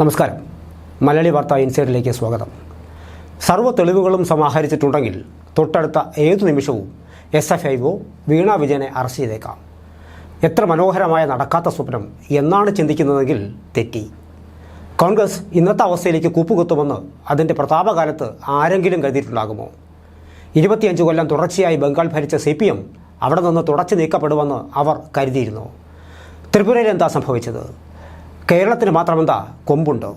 നമസ്കാരം. മലയാളി വാർത്താ ഇൻസൈഡിലേക്ക് സ്വാഗതം. സർവ തെളിവുകളും സമാഹരിച്ചിട്ടുണ്ടെങ്കിൽ തൊട്ടടുത്ത ഏതു നിമിഷവും S F I O Veena വിജയനെ അറസ്റ്റ് ചെയ്തേക്കാം. എത്ര മനോഹരമായ നടക്കാത്ത സ്വപ്നം എന്നാണ് ചിന്തിക്കുന്നതെങ്കിൽ തെറ്റി. കോൺഗ്രസ് ഇന്നത്തെ അവസ്ഥയിലേക്ക് കൂപ്പുകുത്തുമെന്ന് അതിന്റെ പ്രതാപകാലത്ത് ആരെങ്കിലും കരുതിയിട്ടുണ്ടാകുമോ? ഇരുപത്തിയഞ്ച് കൊല്ലം തുടർച്ചയായി ബംഗാൾ ഭരിച്ച സി പി എം അവിടെ നിന്ന് തുടച്ചു നീക്കപ്പെടുമെന്ന് അവർ കരുതിയിരുന്നു? ത്രിപുരയിൽ എന്താ സംഭവിച്ചത്? കേരളത്തിന് മാത്രമെന്താ കൊമ്പുണ്ടോ?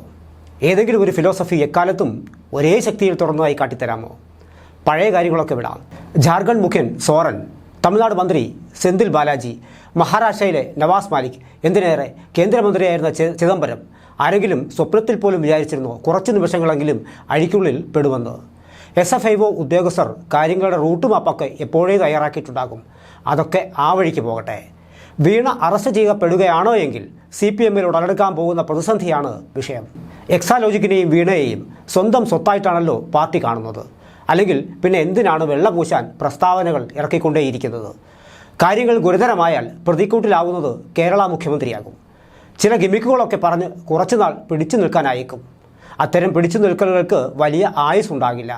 ഏതെങ്കിലും ഒരു ഫിലോസഫി എക്കാലത്തും ഒരേ ശക്തിയിൽ തുറന്നതായി കാട്ടിത്തരാമോ? പഴയ കാര്യങ്ങളൊക്കെ വിടാം. ജാർഖണ്ഡ് മുഖ്യൻ സോറൻ തമിഴ്നാട് മന്ത്രി സെന്തിൽ ബാലാജി മഹാരാഷ്ട്രയിലെ നവാസ് മാലിക് എന്തിനേറെ കേന്ദ്രമന്ത്രിയായിരുന്ന ചിദംബരം ആരെങ്കിലും സ്വപ്നത്തിൽ പോലും വിചാരിച്ചിരുന്നോ കുറച്ച് നിമിഷങ്ങളെങ്കിലും അഴിക്കുള്ളിൽ പെടുമെന്ന്? എസ് എഫ് ഐ ഒ ഉദ്യോഗസ്ഥർ കാര്യങ്ങളുടെ റൂട്ട് മാപ്പൊക്കെ എപ്പോഴേ തയ്യാറാക്കിയിട്ടുണ്ടാകും? അതൊക്കെ ആ വഴിക്ക് പോകട്ടെ. വീണ അറസ്റ്റ് ചെയ്യപ്പെടുകയാണോ എങ്കിൽ സി പി എമ്മിൽ ഉടലെടുക്കാൻ പോകുന്ന പ്രതിസന്ധിയാണ് വിഷയം. എക്സാലോജിക്കിനെയും വീണയെയും സ്വന്തം സ്വത്തായിട്ടാണല്ലോ പാർട്ടി കാണുന്നത്. അല്ലെങ്കിൽ പിന്നെ എന്തിനാണ് വെള്ളപൂശാൻ പ്രസ്താവനകൾ ഇറക്കിക്കൊണ്ടേയിരിക്കുന്നത്? കാര്യങ്ങൾ ഗുരുതരമായാൽ പ്രതിക്കൂട്ടിലാവുന്നത് കേരള മുഖ്യമന്ത്രിയാകും. ചില ഗിമിക്കുകളൊക്കെ പറഞ്ഞ് കുറച്ചുനാൾ പിടിച്ചു നിൽക്കാനായേക്കും. അത്തരം പിടിച്ചു നിൽക്കലുകൾക്ക് വലിയ ആയുസ് ഉണ്ടാകില്ല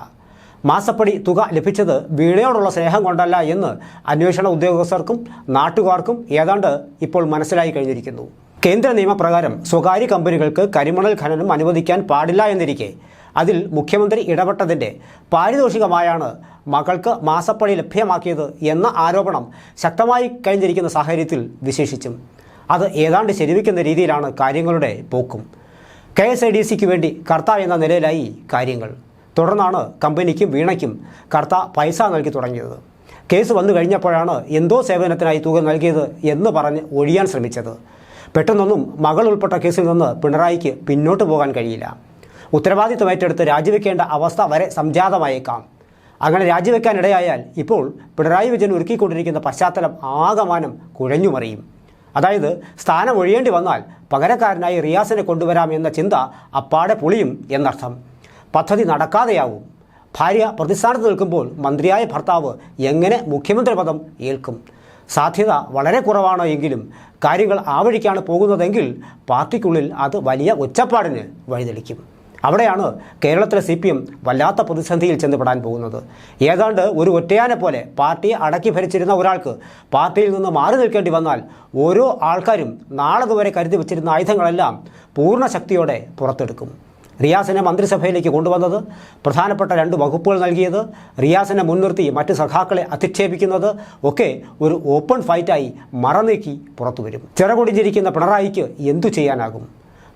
മാസപ്പടി തുക ലഭിച്ചത് വീണയോടുള്ള സ്നേഹം കൊണ്ടല്ല എന്ന് അന്വേഷണ ഉദ്യോഗസ്ഥർക്കും നാട്ടുകാർക്കും ഏതാണ്ട് ഇപ്പോൾ മനസ്സിലായി കഴിഞ്ഞിരിക്കുന്നു. കേന്ദ്ര നിയമപ്രകാരം സ്വകാര്യ കമ്പനികൾക്ക് കരിമണൽ ഖനനം അനുവദിക്കാൻ പാടില്ല എന്നിരിക്കെ അതിൽ മുഖ്യമന്ത്രി ഇടപെട്ടതിന്റെ പാരിതോഷികമായാണ് മകൾക്ക് മാസപ്പടി ലഭ്യമാക്കിയത് എന്ന ആരോപണം ശക്തമായി കഴിഞ്ഞിരിക്കുന്ന സാഹചര്യത്തിൽ വിശേഷിച്ചും. അത് ഏതാണ്ട് ശരിവയ്ക്കുന്ന രീതിയിലാണ് കാര്യങ്ങളുടെ പോക്കും. കെ എസ് ഐ ഡി സിക്ക് വേണ്ടി കർത്താവ് എന്ന നിലയിലായി കാര്യങ്ങൾ. തുടർന്നാണ് കമ്പനിക്കും വീണയ്ക്കും കർത്ത പൈസ നൽകി തുടങ്ങിയത്. കേസ് വന്നു കഴിഞ്ഞപ്പോഴാണ് എന്തോ സേവനത്തിനായി തുക നൽകിയത് എന്ന് പറഞ്ഞ് ഒഴിയാൻ ശ്രമിച്ചത്. പെട്ടെന്നൊന്നും മകൾ ഉൾപ്പെട്ട കേസിൽ നിന്ന് പിണറായിക്ക് പിന്നോട്ട് പോകാൻ കഴിയില്ല. ഉത്തരവാദിത്വം ഏറ്റെടുത്ത് രാജിവെക്കേണ്ട അവസ്ഥ വരെ സംജാതമായേക്കാം. അങ്ങനെ രാജിവെക്കാനിടയായാൽ ഇപ്പോൾ പിണറായി വിജയൻ ഒരുക്കിക്കൊണ്ടിരിക്കുന്ന പശ്ചാത്തലം ആകമാനം കുഴഞ്ഞുമറിയും. അതായത് സ്ഥാനം ഒഴിയേണ്ടി വന്നാൽ പകരക്കാരനായി റിയാസിനെ കൊണ്ടുവരാം എന്ന ചിന്ത അപ്പാടെ പൊളിയും എന്നർത്ഥം. പദ്ധതി നടക്കാതെയാവും. ഭാര്യ പ്രതിസ്ഥാനത്ത് നിൽക്കുമ്പോൾ മന്ത്രിയായ ഭർത്താവ് എങ്ങനെ മുഖ്യമന്ത്രി പദം ഏൽക്കും? സാധ്യത വളരെ കുറവാണോ എങ്കിലും കാര്യങ്ങൾ ആ വഴിക്കാണ് പോകുന്നതെങ്കിൽ പാർട്ടിക്കുള്ളിൽ അത് വലിയ ഒച്ചപ്പാടിന് വഴിതെളിക്കും. അവിടെയാണ് കേരളത്തിലെ സി പി എം വല്ലാത്ത പ്രതിസന്ധിയിൽ ചെന്നുപെടാൻ പോകുന്നത്. ഏതാണ്ട് ഒരു ഒറ്റയാനെ പോലെ പാർട്ടിയെ അടക്കി ഭരിച്ചിരുന്ന ഒരാൾക്ക് പാർട്ടിയിൽ നിന്ന് മാറി നിൽക്കേണ്ടി വന്നാൽ ഓരോ ആൾക്കാരും നാളെ വരെ കരുതി വച്ചിരുന്ന ആയുധങ്ങളെല്ലാം പൂർണ ശക്തിയോടെ പുറത്തെടുക്കും. റിയാസിനെ മന്ത്രിസഭയിലേക്ക് കൊണ്ടുവന്നത് പ്രധാനപ്പെട്ട രണ്ട് വകുപ്പുകൾ നൽകിയത് റിയാസിനെ മുൻനിർത്തി മറ്റ് സഖാക്കളെ അധിക്ഷേപിക്കുന്നത് ഒക്കെ ഒരു ഓപ്പൺ ഫൈറ്റായി മറനീക്കി പുറത്തുവരും. ചിറകൊടിഞ്ഞിരിക്കുന്ന പിണറായിക്ക് എന്തു ചെയ്യാനാകും?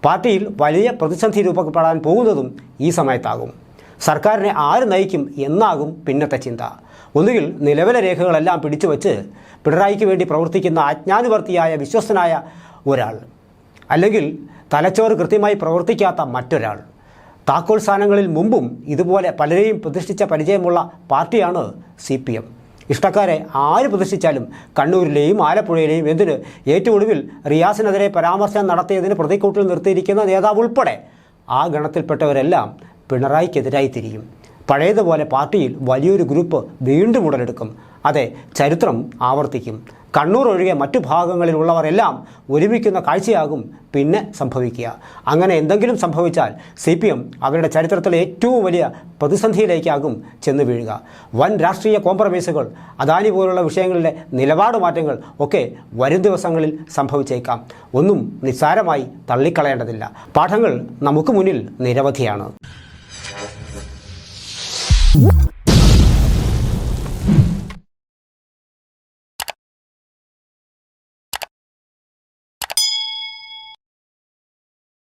പാർട്ടിയിൽ വലിയ പ്രതിസന്ധി രൂപപ്പെടാൻ പോകുന്നതും ഈ സമയത്താകും. സർക്കാരിനെ ആര് നയിക്കും എന്നാകും പിന്നത്തെ ചിന്ത. ഒന്നുകിൽ നിലവിലെ രേഖകളെല്ലാം പിടിച്ചു വച്ച് പിണറായിക്ക് വേണ്ടി പ്രവർത്തിക്കുന്ന ആജ്ഞാനുവർത്തിയായ വിശ്വസ്തനായ ഒരാൾ. അല്ലെങ്കിൽ തലച്ചോറ് കൃത്യമായി പ്രവർത്തിക്കാത്ത മറ്റൊരാൾ. താക്കോൽ സ്ഥാനങ്ങളിൽ മുമ്പും ഇതുപോലെ പലരെയും പ്രതിഷ്ഠിച്ച പരിചയമുള്ള പാർട്ടിയാണ് സി പി എം. ഇഷ്ടക്കാരെ ആര് പ്രതിഷ്ഠിച്ചാലും കണ്ണൂരിലെയും ആലപ്പുഴയിലെയും എന്തിന്? ഏറ്റവും ഒടുവിൽ റിയാസിനെതിരെ പരാമർശം നടത്തിയതിന് പ്രതിക്കൂട്ടിൽ നിർത്തിയിരിക്കുന്ന നേതാവ് ഉൾപ്പെടെ ആ ഗണത്തിൽപ്പെട്ടവരെല്ലാം പിണറായിക്കെതിരായി തിരിയും. പഴയതുപോലെ പാർട്ടിയിൽ വലിയൊരു ഗ്രൂപ്പ് വീണ്ടും ഉടലെടുക്കും. അതെ ചരിത്രം ആവർത്തിക്കും. കണ്ണൂർ ഒഴികെ മറ്റു ഭാഗങ്ങളിലുള്ളവരെല്ലാം ഒരുമിക്കുന്ന കാഴ്ചയാകും പിന്നെ സംഭവിക്കുക. അങ്ങനെ എന്തെങ്കിലും സംഭവിച്ചാൽ സി പി എം അവരുടെ ചരിത്രത്തിലെ ഏറ്റവും വലിയ പ്രതിസന്ധിയിലേക്കാകും ചെന്ന് വീഴുക. വൻ രാഷ്ട്രീയ കോംപ്രമൈസുകൾ അദാനി പോലുള്ള വിഷയങ്ങളിലെ നിലപാട് മാറ്റങ്ങൾ ഒക്കെ വരും ദിവസങ്ങളിൽ സംഭവിച്ചേക്കാം. ഒന്നും നിസ്സാരമായി തള്ളിക്കളയേണ്ടതില്ല. പാഠങ്ങൾ നമുക്ക് മുന്നിൽ നിരവധിയാണ്.